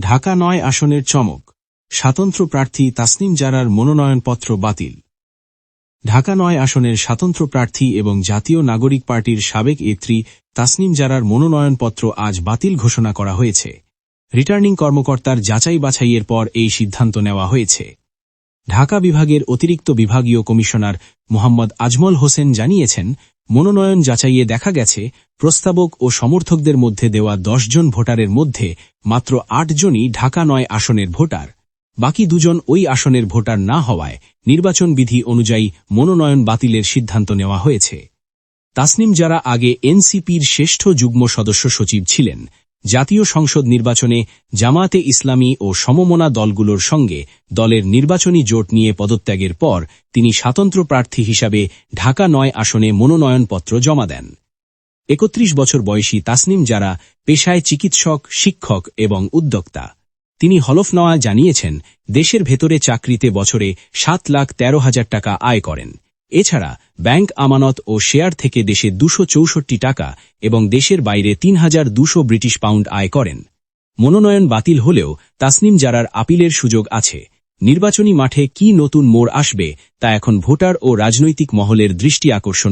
ঢাকা নয় আসনের চমক। স্বাতন্ত্র প্রার্থী তাসনিম জারার মনোনয়নপত্র বাতিল। ঢাকা নয় আসনের স্বাতন্ত্র প্রার্থী এবং জাতীয় নাগরিক পার্টির সাবেক এত্রী তাসনিম জারার মনোনয়নপত্র আজ বাতিল ঘোষণা করা হয়েছে। রিটার্নিং কর্মকর্তার যাচাই বাছাইয়ের পর এই সিদ্ধান্ত নেওয়া হয়েছে। ঢাকা বিভাগের অতিরিক্ত বিভাগীয় কমিশনার মোহাম্মদ আজমল হোসেন জানিয়েছেন মনোনয়ন যাচাইয়ে দেখা গেছে, প্রস্তাবক ও সমর্থকদের মধ্যে দেওয়া জন ভোটারের মধ্যে মাত্র আটজনই ঢাকা নয় আসনের ভোটার। বাকি দুজন ওই আসনের ভোটার না হওয়ায় নির্বাচন বিধি অনুযায়ী মনোনয়ন বাতিলের সিদ্ধান্ত নেওয়া হয়েছে। তাসনিম যারা আগে এনসিপির শ্রেষ্ঠ যুগ্ম সদস্য সচিব ছিলেন জাতীয় সংসদ নির্বাচনে জামায়াতে ইসলামী ও সমমনা দলগুলোর সঙ্গে দলের নির্বাচনী জোট নিয়ে পদত্যাগের পর তিনি স্বাতন্ত্র প্রার্থী হিসাবে ঢাকা নয় আসনে মনোনয়নপত্র জমা দেন। একত্রিশ বছর বয়সী তাসনিম যারা পেশায় চিকিৎসক, শিক্ষক এবং উদ্যোক্তা। তিনি হলফনামা জানিয়েছেন, দেশের ভেতরে চাকরিতে বছরে সাত লাখ তেরো হাজার টাকা আয় করেন। এছাড়া ব্যাংক আমানত ও শেয়ার থেকে দেশে দুশো চৌষট্টি টাকা এবং দেশের বাইরে তিন হাজার দুশো ব্রিটিশ পাউন্ড আয় করেন। মনোনয়ন বাতিল হলেও তাসনিম জারার আপিলের সুযোগ আছে। নির্বাচনী মাঠে কি নতুন মোড় আসবে তা এখন ভোটার ও রাজনৈতিক মহলের দৃষ্টি আকর্ষণ